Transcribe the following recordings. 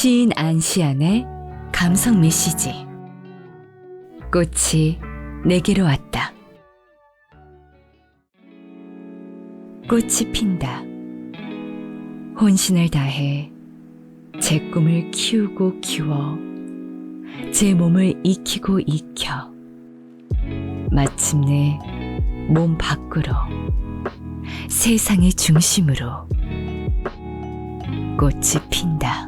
시인 안시안의 감성 메시지. 꽃이 내게로 왔다. 꽃이 핀다. 혼신을 다해 제 꿈을 키우고 키워 제 몸을 익히고 익혀 마침내 몸 밖으로 세상의 중심으로 꽃이 핀다.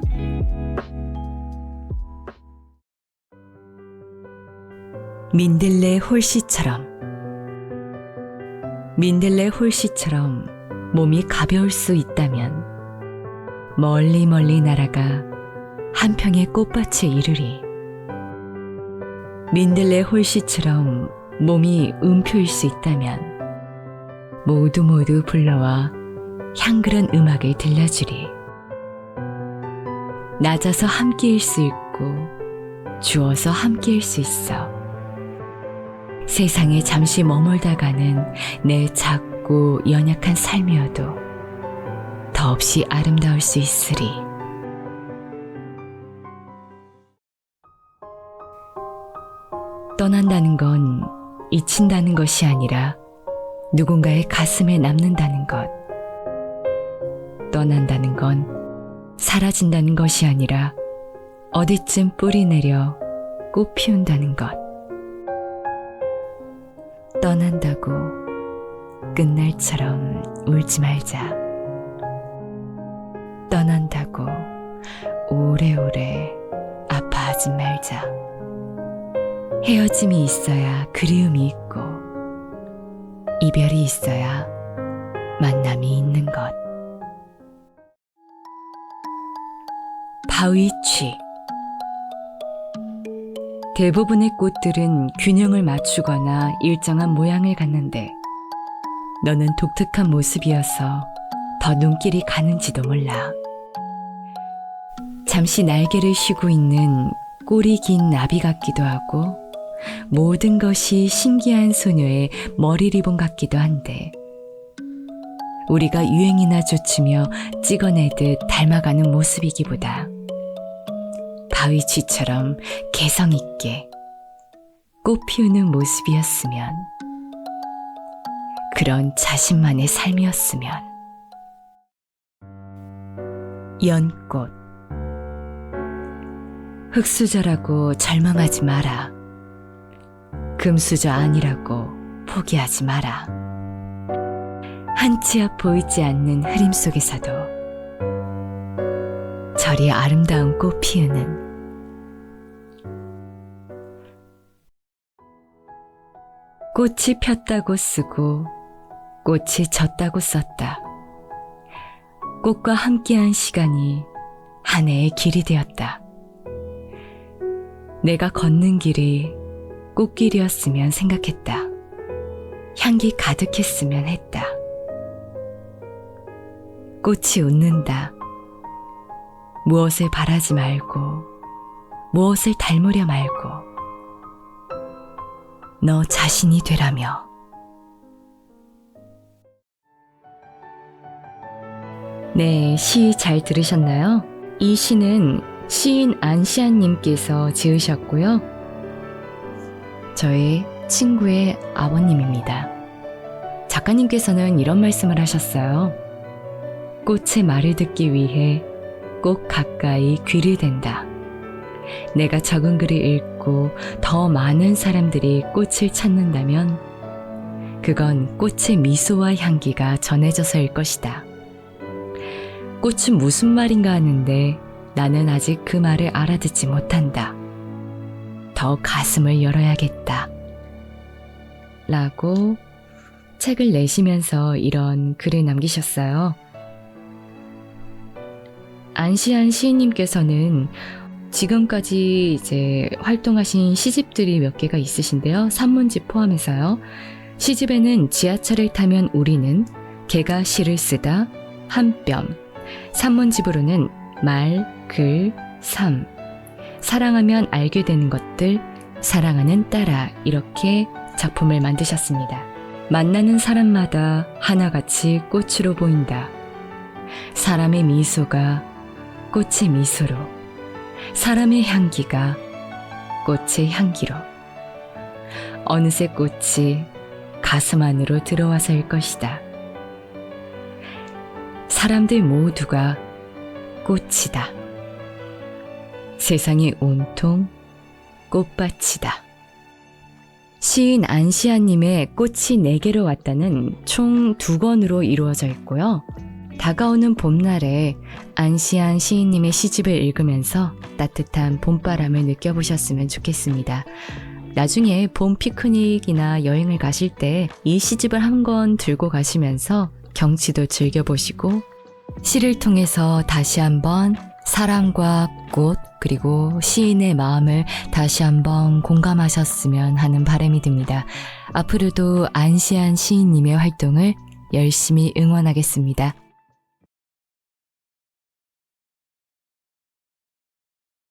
민들레 홀씨처럼. 민들레 홀씨처럼 몸이 가벼울 수 있다면 멀리 멀리 날아가 한 평의 꽃밭에 이르리. 민들레 홀씨처럼 몸이 음표일 수 있다면 모두 모두 불러와 향그런 음악을 들려주리. 낮아서 함께일 수 있고 주어서 함께일 수 있어 세상에 잠시 머물다 가는 내 작고 연약한 삶이어도 더없이 아름다울 수 있으리. 떠난다는 건 잊힌다는 것이 아니라 누군가의 가슴에 남는다는 것. 떠난다는 건 사라진다는 것이 아니라 어디쯤 뿌리 내려 꽃 피운다는 것. 떠난다고 끝날처럼 울지 말자. 떠난다고 오래오래 아파하지 말자. 헤어짐이 있어야 그리움이 있고, 이별이 있어야 만남이 있는 것. 바위 취 대부분의 꽃들은 균형을 맞추거나 일정한 모양을 갖는데 너는 독특한 모습이어서 더 눈길이 가는지도 몰라. 잠시 날개를 쉬고 있는 꼬리 긴 나비 같기도 하고 모든 것이 신기한 소녀의 머리 리본 같기도 한데 우리가 유행이나 좇으며 찍어내듯 닮아가는 모습이기보다 바위쥐처럼 개성 있게 꽃 피우는 모습이었으면 그런 자신만의 삶이었으면 연꽃 흙수저라고 절망하지 마라. 금수저 아니라고 포기하지 마라. 한치 앞 보이지 않는 흐림 속에서도 저리 아름다운 꽃 피우는 꽃이 폈다고 쓰고 꽃이 졌다고 썼다. 꽃과 함께한 시간이 한 해의 길이 되었다. 내가 걷는 길이 꽃길이었으면 생각했다. 향기 가득했으면 했다. 꽃이 웃는다. 무엇을 바라지 말고, 무엇을 닮으려 말고, 너 자신이 되라며. 네, 시 잘 들으셨나요? 이 시는 시인 안시안님께서 지으셨고요. 저의 친구의 아버님입니다. 작가님께서는 이런 말씀을 하셨어요. 꽃의 말을 듣기 위해 꼭 가까이 귀를 댄다. 내가 적은 글을 읽고 더 많은 사람들이 꽃을 찾는다면 그건 꽃의 미소와 향기가 전해져서일 것이다. 꽃은 무슨 말인가 하는데 나는 아직 그 말을 알아듣지 못한다. 더 가슴을 열어야겠다. 라고 책을 내시면서 이런 글을 남기셨어요. 안시안 시인님께서는 지금까지 이제 활동하신 시집들이 몇 개가 있으신데요. 산문집 포함해서요. 시집에는 지하철을 타면 우리는 개가 시를 쓰다 한 뼘, 산문집으로는 말, 글, 삶, 사랑하면 알게 되는 것들, 사랑하는 따라 이렇게 작품을 만드셨습니다. 만나는 사람마다 하나같이 꽃으로 보인다. 사람의 미소가 꽃의 미소로 사람의 향기가 꽃의 향기로 어느새 꽃이 가슴 안으로 들어와서일 것이다. 사람들 모두가 꽃이다. 세상이 온통 꽃밭이다. 시인 안시아님의 꽃이 네개로 왔다는 총 두 권으로 이루어져 있고요. 다가오는 봄날에 안시안 시인님의 시집을 읽으면서 따뜻한 봄바람을 느껴보셨으면 좋겠습니다. 나중에 봄 피크닉이나 여행을 가실 때 이 시집을 한 권 들고 가시면서 경치도 즐겨보시고 시를 통해서 다시 한번 사랑과 꽃 그리고 시인의 마음을 다시 한번 공감하셨으면 하는 바람이 듭니다. 앞으로도 안시안 시인님의 활동을 열심히 응원하겠습니다.